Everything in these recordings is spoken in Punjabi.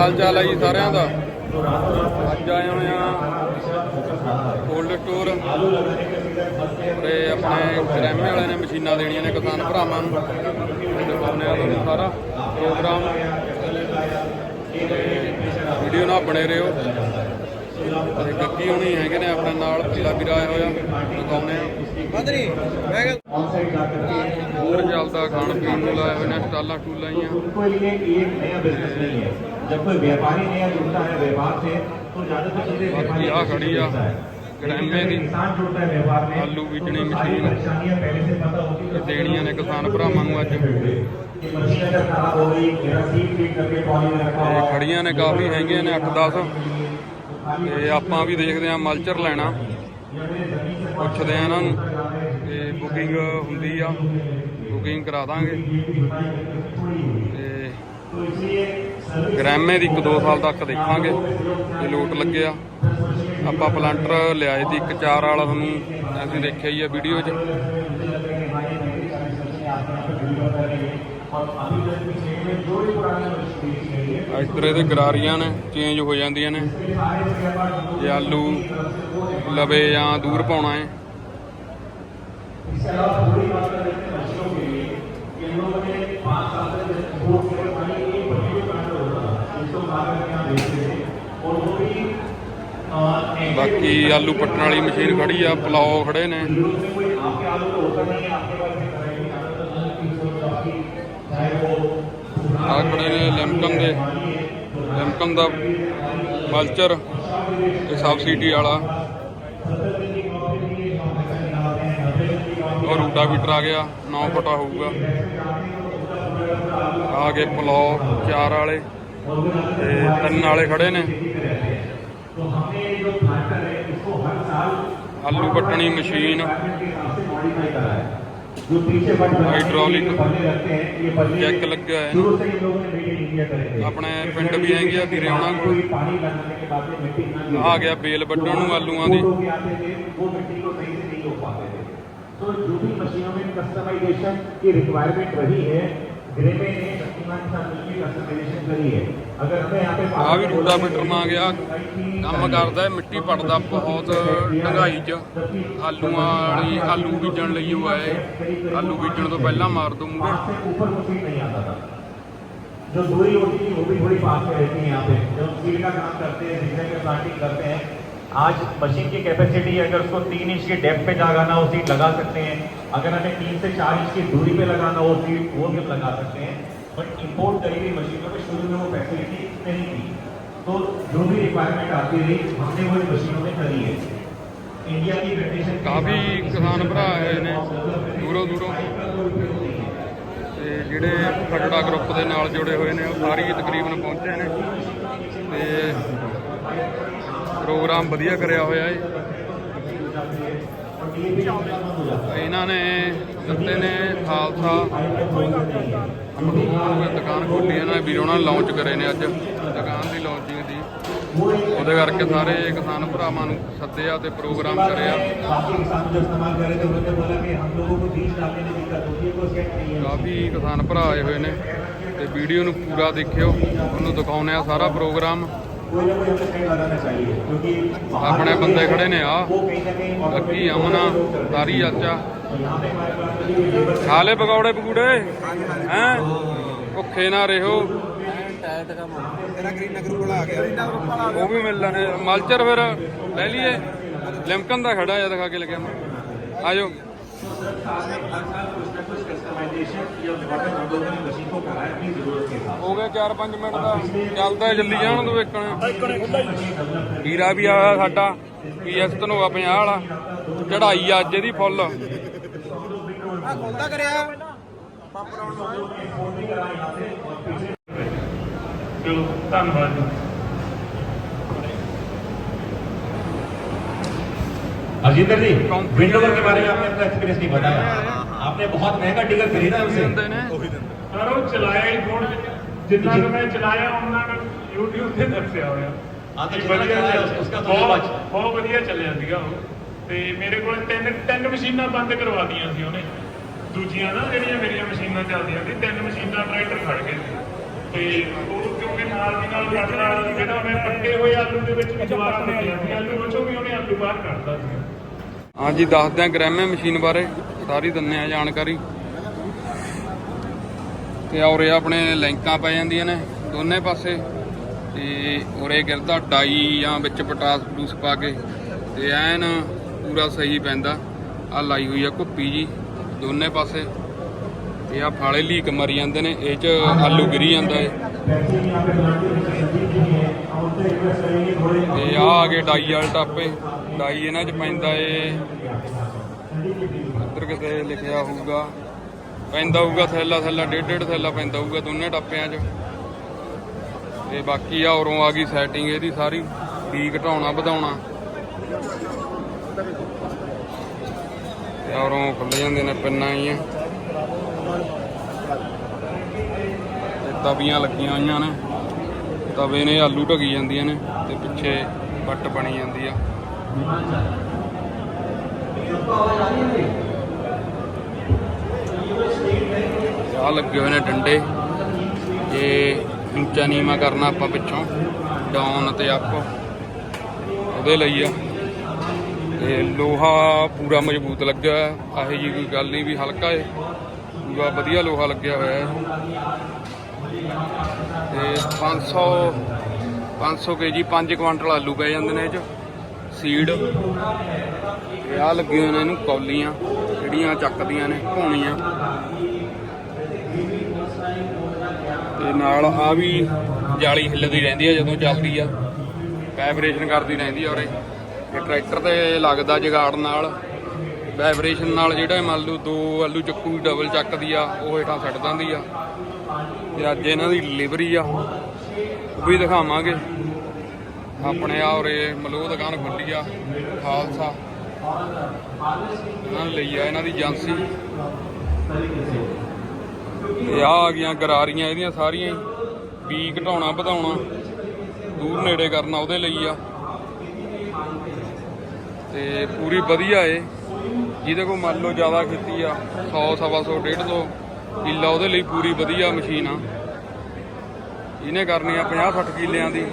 ਹਾਲ ਚਾਲ ਹੈ ਜੀ ਸਾਰਿਆਂ ਦਾ। ਅੱਜ ਆਏ ਹੋਏ ਆ ਕੋਲਡ ਸਟੋਰ ਤੇ ਆਪਣੇ ਗ੍ਰੈਮੇ ਵਾਲਿਆਂ ਨੇ ਮਸ਼ੀਨਾਂ ਦੇਣੀਆਂ ਨੇ ਕਿਸਾਨ ਭਰਾਵਾਂ ਨੂੰ। ਤੇ ਦਿਖਾਉਂਦੇ ਆ ਤੁਹਾਨੂੰ ਸਾਰਾ ਪ੍ਰੋਗਰਾਮ। ਵੀਡੀਓ ਨਾਲ ਬਣੇ ਰਹੋ। ਤੇ ਗੱਗੀ ਹੋਣੀ ਹੈਗੇ ਨੇ ਆਪਣੇ ਨਾਲ, ਪੀਲਾ ਵੀਰਾ ਆਇਆ ਹੋਇਆ। ਦਿਖਾਉਂਦੇ ਆ। ਬੰਦਰੀ ਮੈਂ ਕਿਹਾ ऑन साइड जा करके ਹੋਰ ਚੱਲਦਾ ਖਾਣ ਪੀਣ ਨੂੰ ਲਾਇਆ ਹੋਏ ਨੇ ਸਟਾਲਾਂ ਟੂਲਾਂ तो ਹੀ उनको लिए ये एक नया बिजनेस नहीं है जब कोई व्यापारी नया जुड़ता है व्यापार से तो ज्यादातर चीजें बाकी व्यापारी आ खड़ी आ, जुड़ता है। ग्राम लेकिन में जब भी इंसान जुड़ता है व्यापार में आलू बीजने तो सारी मशीन। परेशानियां पहले से पता होती है देनियां ने किसान भरावां ਨੂੰ ਅੱਜ। कि मशीन अगर खराब हो गई मेरा सीट फीट करके पॉली में रखा ਤੇ हुआ है ਖੜੀਆਂ ਨੇ ਕਾਫੀ ਹੈਗੀਆਂ ਨੇ 8-10 ਤੇ ਆਪਾਂ ਵੀ ਦੇਖਦੇ ਆਂ ਮਲਚਰ ਲੈਣਾ ਪੁੱਛਦੇ ਆ ਇਹਨਾਂ ਨੂੰ ਤੇ ਬੁਕਿੰਗ ਹੁੰਦੀ ਆ, ਬੁਕਿੰਗ ਕਰਾ ਦਾਂਗੇ। ਤੇ ਗ੍ਰਾਮੇ ਦੀ 1-2 ਸਾਲ ਤੱਕ ਦੇਖਾਂਗੇ ਜੇ ਲੋਟ ਲੱਗਿਆ ਆਪਾਂ ਪਲੰਟਰ ਲਿਆਏ ਦੀ ਇੱਕ ਚਾਰ ਵਾਲਾ ਤੁਹਾਨੂੰ ਅਸੀਂ ਦੇਖਿਆ ਹੀ ਆ ਵੀਡੀਓ 'ਚ। ਇਸ ਤਰ੍ਹਾਂ ਦੇ ਗਰਾਰੀਆਂ ਨੇ, ਚੇਂਜ ਹੋ ਜਾਂਦੀਆਂ ਨੇ। ਜੇ ਆਲੂ ਲਵੇ ਜਾਂ ਦੂਰ ਪਾਉਣਾ ਹੈ। इसके अलावा पूरी बात कर लेते हैं मशीनों के लिए कि हम लोगों ने पाँच साल तक वो केवल खाली एक पर्टिकुलर प्लांट होता था जिसको ला करके यहाँ बेचते थे और वो भी अ, एक- ਬਾਕੀ ਆਲੂ ਪੱਟਣ ਵਾਲੀ ਮਸ਼ੀਨ ਖੜੀ ਆ ਪਲਾਓ ਖੜੇ ਨੇ यूरोप में कोई आपके आलू तो होता नहीं है आपके पास एक वैरायटी आता था दो तीन सौ रुपये की चाहे वो ਆ ਖੜੇ ਨੇ ਲੈਮਕਨ ਦੇ ਲੈਮਕਨ ਦਾ ਮਲਚਰ ਇਹ ਸਬਸਿਡੀ ਵਾਲਾ ਔਰ ਰੂਟਾ ਵੀਟਰ ਆ ਗਿਆ 9 ਫੁੱਟਾ ਹੋਊਗਾ ਆ ਗਏ ਪਲਾਓ ਚਾਰ ਵਾਲੇ ਤੇ ਤਿੰਨ ਵਾਲੇ ਖੜੇ ਨੇ तो हमने ये जो प्लांटर है इसको हर साल ਆਲੂ ਪੱਟਣੀ ਮਸ਼ੀਨ requirement के हिसाब से मॉडिफाई करा है जो पीछे बट बनाने के लिए हाइड्रोलिक जो बल्ले रखते हैं ये बल्ले ਜੈਕ ਲੱਗਿਆ ਹੈ शुरू से ही लोगों ने मेड इन इंडिया करे थे ਆਪਣੇ ਪਿੰਡ ਵੀ ਹੈਗੀ ਆ ਵੀਰੇ ਉਹਨਾਂ ਕੋਲ कोई पानी लगाने के बाद में मिट्टी ना गिरे। ਆ ਗਿਆ ਬੇਲ ਵੱਢਣ ਨੂੰ ਆਲੂਆਂ ਦੀ वो लोग भी आते थे वो मिट्टी को सही से नहीं हो पाते थे तो जो भी मशीनों में कस्टमाइजेशन की रिक्वायरमेंट रही है ग्रेमे ने शक्तिमान के साथ मिलकर कस्टमाइजेशन करी है अगर हमें यहाँ पे ਆ ਵੀ ਰੂਟਾ ਵੀਟਰ ਮਾ ਗਿਆ ਕੰਮ ਕਰਦਾ ਹੈ ਮਿੱਟੀ ਪੜਦਾ ਬਹੁਤ ਢੰਗਾਈ 'ਚ ਆਲੂਆਂ ਵਾਲੀ ਆਲੂ ਬੀਜਣ ਲਈ ਉਹ ਆਏ ਆਲੂ ਬੀਜਣ ਤੋਂ ਪਹਿਲਾਂ ਮਾਰ ਦੋ ਮੂਰੇ पाँच से ऊपर मशीन नहीं आता था जो दूरी होती थी वो भी बड़ी पास में रहती है यहाँ पे जब सीड का काम करते हैं जिससे में प्लांटिंग करते हैं आज मशीन की कैपेसिटी है अगर उसको तीन इंच की डेप्थ पे लगाना हो सीट लगा सकते हैं अगर हमें तीन से चार इंच की दूरी पे लगाना हो सीट वो भी हम लगा सकते हैं बट इंपोर्ट करी हुई मशीनों में शुरू में वो फैसिलिटी नहीं थी तो जो भी रिक्वायरमेंट आती रही हमने वो इन मशीनों में करी है इंडिया की कंडीशन ਕਾਫੀ ਕਿਸਾਨ ਭਰਾ ਆਏ ਨੇ ਦੂਰੋਂ ਦੂਰੋਂ ਤੇ ਜਿਹੜੇ ਖਟੜਾ ਗਰੁੱਪ ਦੇ ਨਾਲ ਜੁੜੇ ਹੋਏ ਨੇ ਉਹ ਸਾਰੇ ਹੀ ਤਕਰੀਬਨ ਪਹੁੰਚੇ ਨੇ ਤੇ ਪ੍ਰੋਗਰਾਮ ਵਧੀਆ ਕਰਿਆ ਹੋਇਆ ਏ। ਇਹਨਾਂ ਨੇ ਦਿੱਤੇ ਨੇ ਖਾਲਸਾ। ਦੁਕਾਨ ਖੋਲੀ, ਇਹਨਾਂ ਨੇ ਵੀਰੋਂ ਨਾਲ ਲਾਂਚ ਕਰੇ ਨੇ ਅੱਜ। ਦੁਕਾਨ ਦੀ ਲਾਂਚਿੰਗ ਦੀ। ਉਹਦੇ ਕਰਕੇ ਸਾਰੇ ਕਿਸਾਨ ਭਰਾਵਾਂ ਨੂੰ ਸੱਦਿਆ ਤੇ ਪ੍ਰੋਗਰਾਮ ਕਰਿਆ ਕਾਫੀ ਕਿਸਾਨ ਭਰਾ ਆਏ ਹੋਏ ਨੇ ਤੇ ਵੀਡੀਓ ਨੂੰ ਪੂਰਾ ਦੇਖਿਓ, ਉਹਨੂੰ ਦਿਖਾਉਣੇ ਆ ਸਾਰਾ ਪ੍ਰੋਗਰਾਮ। ਕੋਈ ਨਾ ਕੋਈ ਅੱਛਾ ਕੰਮ ਕਰਨਾ ਚਾਹੀਏ ਕਿਉਂਕਿ ਆਪਣੇ ਬੰਦੇ ਖੜੇ ਨੇ ਆ। ਲੱਕੀ ਅਮਨਾ ਤਾਰੀ ਚਾਚਾ ਖਾਲੇ ਪਕੌੜੇ ਪਕੂੜੇ? ਹੈ? ਭੁੱਖੇ ਨਾ ਰਹੋ। ਉਹ ਵੀ ਮਿਲ ਲੈਣੇ। ਮਲਚਰ ਫਿਰ ਲੈ ਲਈਏ। ਲਿਮਕਨ ਦਾ ਖੜਾ ਆ ਦਿਖਾ ਕੇ ਲੱਗਿਆ ਆਜੋ। ਹੋ ਗਿਆ ਚਾਰ ਪੰਜ ਮਿੰਟ ਦਾ। ਚੱਲਦਾ ਜਲਦੀ ਜਾਣ ਦੋ ਵੇਖਣ ਹੀਰਾ ਵੀ ਆਇਆ ਸਾਡਾ ਪੀਐਸ ਧਨੋਆ 50 ਵਾਲਾ। ਚੜਾਈ ਅੱਜ ਇਹਦੀ ਫੁੱਲ। ਆ ਖੁੱਲਦਾ ਕਰਿਆ। ਪਾਪਰ ਆਉਣ ਨੂੰ ਚਲੋ ਧੰਨਵਾਦ ਜੀ अजींदर जी Computer- विंडोवर के बारे में आपने अपना एक्सपीरियंस नहीं बताया आपने बहुत महंगा टिकट खरीदा हमसे ਹੁੰਦੇ ਨੇ ਪਰ ਉਹ ਚਲਾਇਆ ਹੀ ਥੋੜਾ ਜਿੰਨਾ ਕੁ ਮੈਂ ਚਲਾਇਆ ਉਹਨਾਂ ਨੂੰ YouTube ਤੇ ਦੱਸਿਆ ਹੋਇਆ ਹਾਂ ਤੇ ਕਿ ਜਿੰਨਾ ਵਧੀਆ ਚਲਾਇਆ ਚੱਲ- ਉਸਕਾ ਤੋਂ ਬਹੁਤ- ਬਚ। ਬਹੁਤ ਵਧੀਆ ਚੱਲਿਆ ਸੀਗਾ ਉਹ ਤੇ ਮੇਰੇ ਕੋਲ ਤਿੰਨ ਤਿੰਨ ਮਸ਼ੀਨਾਂ ਬੰਦ ਕਰਵਾਤੀਆਂ ਸੀ ਉਹਨੇ ਦੂਜੀਆਂ ਨਾ ਜਿਹੜੀਆਂ ਮੇਰੀਆਂ ਮਸ਼ੀਨਾਂ ਚੱਲਦੀਆਂ ਸੀ ਤਿੰਨ ਮਸ਼ੀਨਾਂ ਟਰੈਕਟਰ ਖੜ ਗਏ ਸੀ ਤੇ ਉਹ ਕਿਉਂਕਿ ਨਾਲ ਦੀ ਨਾਲ ਕਰਨਾ ਜਿਹੜਾ ਉਹਨੇ ਪੱਕੇ ਹੋਏ ਆਲੂ ਦੇ ਵਿੱਚ ਵੀ ਜਵਾਬ ਦਿੱਤੇ ਸੀ ਆਲੂ ਵਿੱਚੋਂ ਵੀ ਉਹਨੇ ਆਲੂ ਬਾਹਰ ਕੱਢਦਾ ਸੀ ਹਾਂਜੀ ਦੱਸਦੇ ਆ ਗ੍ਰੈਮੇ ਮਸ਼ੀਨ ਬਾਰੇ ਸਾਰੀ ਦਿੰਨੇ ਆ ਜਾਣਕਾਰੀ। ਤੇ ਔਰੇ ਆਪਣੇ ਲਿੰਕਾਂ ਪੈ ਜਾਂਦੀਆਂ ਨੇ ਦੋਨੇ ਪਾਸੇ। ਤੇ ਉਰੇ ਗਿਰਦਾ ਡਾਈ ਜਾਂ ਵਿੱਚ ਪਟਾਸ ਪਟੂਸ ਪਾ ਕੇ। ਤੇ ਐਨ ਪੂਰਾ ਸਹੀ ਪੈਂਦਾ। ਆ ਲਾਈ ਹੋਈ ਆ ਕੁੱਪੀ ਜੀ ਦੋਨੇ ਪਾਸੇ। ਤੇ ਆ ਫਾਲੇ ਲੀਕ ਮਰੀ ਜਾਂਦੇ ਨੇ, ਇਹ ਚ ਆਲੂ ਗਿਰੀ ਜਾਂਦਾ ਏ। ਤੇ ਆ ਆ ਗਏ ਡਾਈ ਵਾਲੇ ਟਾਪੇ। ਡਾਈ ਇਹਨਾਂ ਚ ਪੈਂਦਾ ਏ। ਉੱਧਰ ਕਿਤੇ ਲਿਖਿਆ ਹੋਊਗਾ। ਪੈਂਦਾ ਹੋਊਗਾ ਥੈਲਾ ਥੈਲਾ, ਡੇਢ ਡੇਢ ਥੈਲਾ ਪੈਂਦਾ ਹੋਊਗਾ ਦੋਨੇ ਟਾਪਿਆਂ 'ਚ। ਤੇ ਬਾਕੀ ਆ ਉਰੋਂ ਆ ਗਈ ਸੈਟਿੰਗ ਇਹਦੀ ਸਾਰੀ ਵੀ ਘਟਾਉਣਾ, ਵਧਾਉਣਾ। ਤੇ ਉਰੋਂ ਖੁੱਲ ਜਾਂਦੇ ਨੇ ਪਿੰਨਾਂ ਹੀ ਤੇ ਤਵੀਆਂ ਲੱਗੀਆਂ ਹੋਈਆਂ ਨੇ। ਤਵੇ ਨੇ ਆਲੂ ਢਕੀ ਜਾਂਦੀਆਂ ਨੇ ਤੇ ਪਿੱਛੇ ਵੱਟ ਬਣੀ ਜਾਂਦੀ ਆ। ਆ ਲੱਗੇ ਹੋਏ ਨੇ ਡੰਡੇ। ਇਹ ਉੱਚਾ ਨੀਵਾਂ ਕਰਨਾ ਆਪਾਂ ਪਿੱਛੋਂ ਡਾਊਨ ਤੇ ਅਪ। ਉਹਦੇ ਲਈ ਆ। ਤੇ ਲੋਹਾ ਪੂਰਾ ਮਜ਼ਬੂਤ ਲੱਗਿਆ ਹੋਇਆ। ਆਹੇ ਜੀ ਕੋਈ ਗੱਲ ਨਹੀਂ ਵੀ ਹਲਕਾ ਏ। ਪੂਰਾ ਵਧੀਆ ਲੋਹਾ ਲੱਗਿਆ ਹੋਇਆ। ਹੈ ਤੇ 500 500 ਕੇਜੀ 5 ਕੁਆਂਟਲ ਆਲੂ ਪੈ ਜਾਂਦੇ ਨੇ ਇਹ ਚ। ਸੀਡ ਤੇ ਆ ਲੱਗੇ ਨੇ ਇਹਨੂੰ ਕੌਲੀਆਂ, ਜਿਹੜੀਆਂ ਚੱਕਦੀਆਂ ਨੇ ਭੌਣੀਆਂ ਤੇ ਨਾਲ ਆ ਵੀ ਜਾਲੀ ਹਿੱਲਦੀ ਰਹਿੰਦੀ ਆ ਜਦੋਂ ਚੱਲਦੀ ਆ। ਵਾਈਬ੍ਰੇਸ਼ਨ ਕਰਦੀ ਰਹਿੰਦੀ ਆ ਉਰੇ। ਇਹ ਟਰੈਕਟਰ ਤੇ ਲੱਗਦਾ ਜਗਾੜ ਨਾਲ। ਵਾਈਬ੍ਰੇਸ਼ਨ ਨਾਲ ਜਿਹੜਾ ਮੰਨ ਲਓ ਦੋ ਆਲੂ ਚੱਕੂ ਡਬਲ ਚੱਕਦੀ ਆ, ਉਹ ਹੇਠਾਂ ਛੱਡ ਦਿੰਦੀ ਆ। ਤੇ ਅੱਜ ਇਹਨਾਂ ਦੀ ਡਿਲੀਵਰੀ ਆ। ਉਹ ਵੀ ਦਿਖਾਵਾਂਗੇ। ਆਪਣੇ ਆ ਉਰੇ ਮਲੋਹ ਦੁਕਾਨ ਖੁੱਲੀ ਆ, ਖਾਲਸਾ। ਇਹਨਾਂ ਲਈ ਆ ਇਹਨਾਂ ਦੀ ਏਜੰਸੀ। ਤੇ ਆ ਆ ਗਈਆਂ ਗਰਾਰੀਆਂ ਇਹਦੀਆਂ ਸਾਰੀਆਂ ਹੀ। ਵੀ ਘਟਾਉਣਾ, ਵਧਾਉਣਾ, ਦੂਰ ਨੇੜੇ ਕਰਨਾ ਉਹਦੇ ਲਈ ਆ। ਤੇ ਪੂਰੀ ਵਧੀਆ ਏ। ਜਿਹਦੇ ਕੋਲ ਮੰਨ ਲਓ ਜ਼ਿਆਦਾ ਖੇਤੀ ਆ 100 ਸਵਾ 100 150 ਕਿੱਲਾ ਉਹਦੇ ਲਈ ਪੂਰੀ ਵਧੀਆ ਮਸ਼ੀਨ ਆ। ਇਹਨੇ ਕਰਨੀ ਆ 50 60 ਕਿੱਲਿਆਂ ਦੀ।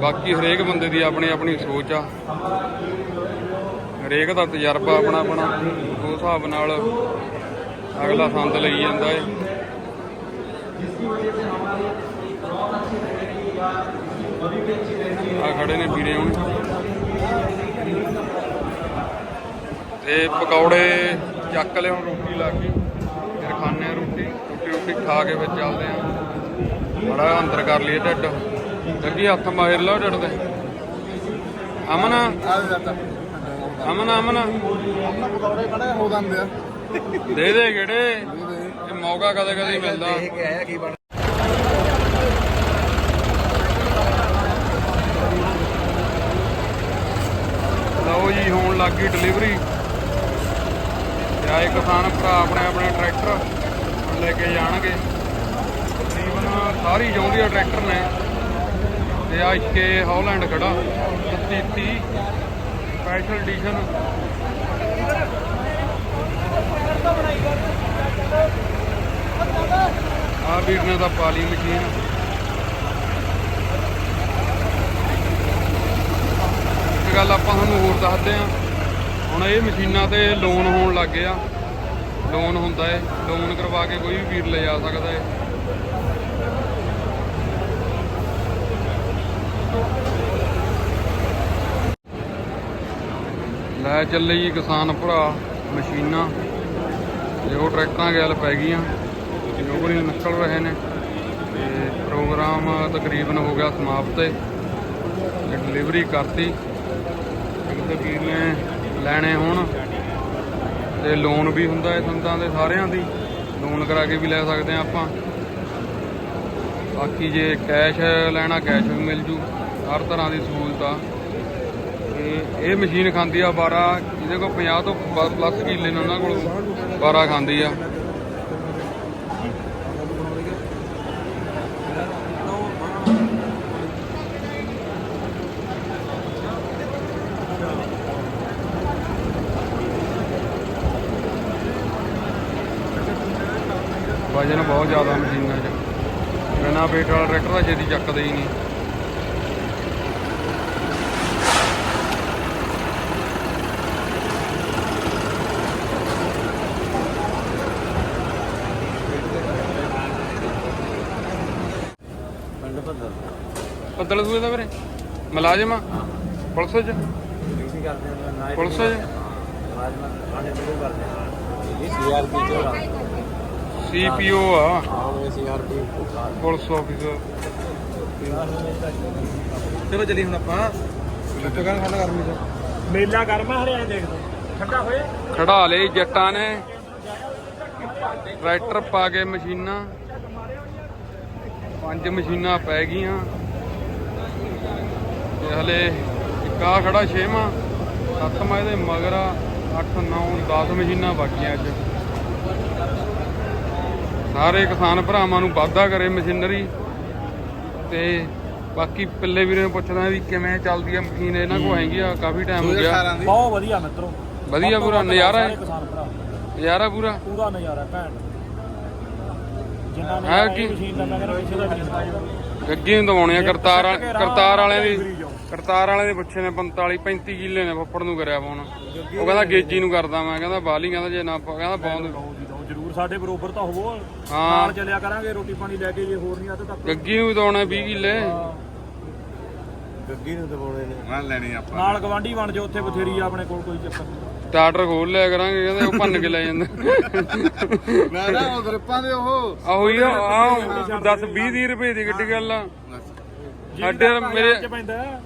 ਬਾਕੀ ਹਰੇਕ ਬੰਦੇ ਦੀ ਆਪਣੀ ਆਪਣੀ ਸੋਚ ਆ। ਹਰੇਕ ਦਾ ਤਜਰਬਾ ਆਪਣਾ ਆਪਣਾ। ਉਸ ਹਿਸਾਬ ਨਾਲ ਅਗਲਾ ਸੰਦ ਲਈ ਜਾਂਦਾ ਏ। ਆ ਖੜੇ ਨੇ ਵੀਰੇ ਹੁਣ। ਤੇ ਪਕੌੜੇ ਚੱਕ ਲਿਓ ਰੋਟੀ ਲਾ ਕੇ। ਰੋਟੀ ਰੋਟੀ ਖਾ ਕੇ ਚੱਲਦੇ ਆ। ਬੜਾ ਅੰਦਰ ਕਰ ਲਈਏ ਢਿੱਡ। ਲੱਗੀ ਹੱਥ ਮਾਹਿਰ ਲਾ ਢਿੱਡ ਦੇ ਅਮਨ? ਅਮਨ ਅਮਨ? ਦੇ ਦੇ ਕਿਹੜੇ ਇਹ ਮੌਕਾ ਕਦੇ ਕਦੇ ਮਿਲਦਾ। ਲਓ ਜੀ, ਹੋਣ ਲੱਗ ਗਈ ਡਿਲੀਵਰੀ ਤੇ ਆਏ ਕਿਸਾਨ ਭਰਾ ਆਪਣੇ ਆਪਣੇ ਟਰੈਕਟਰ ਲੈ ਕੇ ਜਾਣਗੇ। ਤਕਰੀਬਨ ਸਾਰੀ ਜੌਂਦੀਆਂ ਟਰੈਕਟਰ ਨੇ। ਤੇ ਆ ਇੱਕੇ ਹੌਲੈਂਡ ਖੜਾ। 30 ਸਪੈਸ਼ਲ ਐਡੀਸ਼ਨ ਆ ਵੀਰ ਨੇ ਤਾਂ ਪਾਲੀ ਮਸ਼ੀਨ। ਇੱਕ ਗੱਲ ਆਪਾਂ ਤੁਹਾਨੂੰ ਹੋਰ ਦੱਸਦੇ ਆ ਹੁਣ ਇਹ ਮਸ਼ੀਨਾਂ ਤੇ ਲੋਨ ਹੋਣ ਲੱਗ ਗਿਆ। ਲੋਨ ਹੁੰਦਾ ਏ, ਲੋਨ ਕਰਵਾ ਕੇ ਕੋਈ ਵੀ ਵੀਰ ਲੈ ਜਾ ਸਕਦਾ ਹੈ ਲੈ ਚੱਲੇ ਜੀ ਕਿਸਾਨ ਭਰਾ, ਮਸ਼ੀਨਾਂ। ਜੋ ਟਰੈਕਟਰਾਂ ਗੈਲ ਪੈ ਗਈਆਂ ਨੌਕਰੀ ਨਿਕਲ ਰਹੇ ਨੇ। ਤੇ ਪ੍ਰੋਗਰਾਮ ਤਕਰੀਬਨ ਹੋ ਗਿਆ ਸਮਾਪਤ ਏ। ਤੇ ਡਿਲੀਵਰੀ ਕਰਤੀ। ਕਿਸੇ ਵੀਰ ਨੇ ਲੈਣੇ ਹੋਣ। ਤੇ ਲੋਨ ਵੀ ਹੁੰਦਾ ਹੈ ਸੰਦਾਂ ਦੇ ਸਾਰਿਆਂ ਦੀ। ਲੋਨ ਕਰਾ ਕੇ ਵੀ ਲੈ ਸਕਦੇ ਆ ਆਪਾਂ। ਬਾਕੀ ਜੇ ਕੈਸ਼ ਲੈਣਾ ਕੈਸ਼ ਵੀ ਮਿਲ ਜੂ। ਹਰ ਤਰ੍ਹਾਂ ਦੀ ਸਹੂਲਤ ਆ। ਤੇ ਇਹ ਮਸ਼ੀਨ ਖਾਂਦੀ ਆ 12 ਜਿਹਦੇ ਕੋਲ 50 ਤੋਂ ਪਲੱਸ ਕਿੱਲੇ ਨੇ ਉਹਨਾਂ ਕੋਲ 12 ਖਾਂਦੀ ਆ। ਵਜਨ ਬਹੁਤ ਜ਼ਿਆਦਾ ਮਸ਼ੀਨਾਂ 'ਚ। ਬਿਨਾ ਵੇਟ ਵਾਲਾ ਟਰੈਕਟਰ ਦਾ ਛੇਤੀ ਚੱਕਦੇ ਹੀ ਨਹੀਂ। ਬੱਦਲ ਸੂਏ ਦਾ ਵੀਰੇ? ਮੁਲਾਜ਼ਮ ਆ? ਪੁਲਿਸ ਚ? ਡਿਊਟੀ ਕਰਦੇ ਪੁਲਿਸ ਚ? ਰਾਜਮਾ ਆਣੇ ਵੀਡੀਓ ਕਰਦੇ ਹਾਂ ਇਹ ਸੀਆਰਪੀ ਚ ਆ। ਸੀਪੀਓ ਆ। ਪੁਲਿਸ ਆਫੀਸਰ ਚਲੋ ਚੱਲੀ ਹੁਣ ਆਪਾਂ। ਕਿੱਥੇ ਕਰਨ ਖਾਣਾ ਗਰਮੀ ਚ ਮੇਲਾ ਗਰਮਾ ਹਰਿਆ ਦੇਖ ਦੋ ਠੰਡਾ ਹੋਇਆ? ਖੜਾ ਲਈ ਜੱਟਾਂ ਨੇ। ਟਰੈਕਟਰ ਪਾ ਕੇ ਮਸ਼ੀਨਾਂ। ਪੰਜ ਮਸ਼ੀਨਾਂ ਪੈ ਗਈਆਂ। ਤੇ ਹਲੇ ਇੱਕ ਆ ਖੜਾ ਛੇਵਾਂ। ਸੱਤਵਾਂ ਇਹਦੇ ਮਗਰ ਆ। 8 9 10 ਮਸ਼ੀਨਾਂ ਬਾਕੀਆਂ ਅੱਜ ਸਾਰੇ ਕਿਸਾਨ ਭਰਾਵਾਂ ਨੂੰ ਵਾਧਾ ਕਰੇ ਮਸ਼ੀਨਰੀ। ਤੇ ਬਾਕੀ ਪਿੱਲੇ ਵੀਰੇ ਨੂੰ ਪੁੱਛਦਾ ਵੀ ਕਿਵੇਂ ਚੱਲਦੀ ਆ ਮਸ਼ੀਨ ਇਹਨਾਂ ਕੋਲ ਹੈਗੀ ਆ ਕਾਫੀ ਟਾਈਮ ਹੋ ਗਿਆ। ਬਹੁਤ ਵਧੀਆ ਮਿੱਤਰੋ। ਵਧੀਆ ਪੂਰਾ ਨਜ਼ਾਰਾ ਹੈ। ਨਜ਼ਾਰਾ ਪੂਰਾ? ਪੂਰਾ ਨਜ਼ਾਰਾ ਭੈਣ। ਜਿੰਨਾ ਕੀ? ਮਸ਼ੀਨ ਦਾ ਮੈਂ ਕਹਿੰਦਾ ਪਿੱਛੇ ਦਾ ਵੀ ਗੱਗੀ ਨੂੰ ਦਵਾਉਣੇ ਆ ਕਰਤਾਰ ਵਾਲ- ਕਰਤਾਰ ਵਾਲਿਆਂ ਦੀ ਕਰਤਾਰ ਵਾਲਿਆਂ ਦੇ ਪੁੱਛੇ ਨੇ 45 35 ਕਿੱਲੇ ਨੇ ਫੱਫੜ ਨੂੰ ਕਰਿਆ ਫੋਨ ਉਹ ਕਹਿੰਦਾ ਗੇਜੀ ਨੂੰ ਕਰਦਾ ਮੈਂ ਕਹਿੰਦਾ ਬਾਲੀ ਕਹਿੰਦਾ ਜੇ ਨਾ ਕਹਿੰਦਾ ਜਰੂਰ ਸਾਡੇ ਬਰੋਬਰ ਤਾਂ ਹੋਵੋ। ਹਾਂ। ਨਾਲ ਚੱਲਿਆ ਕਰਾਂਗੇ ਰੋਟੀ ਪਾਣੀ ਲੈ ਕੇ ਜੇ ਹੋਰ ਨਹੀਂ ਆਤੇ ਤਾਂ ਗੱਗੀ ਨੂੰ ਵੀ ਦਵਾਉਣੇ 20 ਕਿੱਲੇ। ਗੱਗੀ ਨੂੰ ਦਬਾਉਣੇ ਨੇ। ਮੈਂ ਲੈਣੀ ਆਪਾਂ। ਨਾਲ ਗਵਾਂਢੀ ਬਣ ਜਾਓ ਉੱਥੇ ਬਥੇਰੀ ਆ ਆਪਣੇ ਕੋਲ ਕੋਈ ਚੱਕਰ ਨਹੀਂ। ਸਟਾਰਟਰ ਖੋਲ ਲਿਆ ਕਰਾਂਗੇ ਕਹਿੰਦੇ ਉਹ ਭੰਨ ਕੇ ਲੈ ਜਾਂਦੇ। ਮੈਂ ਨਾ ਉਹ ਦਰਪਾਂ ਦੇ ਉਹ। ਆਹੋ ਹੀ ਆ 10 20 30 ਰੁਪਏ ਦੀ ਕਿੱਡੀ ਗੱਲ ਆ। ਸਾਡੇ ਮੇਰੇ ਚ ਪੈਂਦਾ। ਹੈ।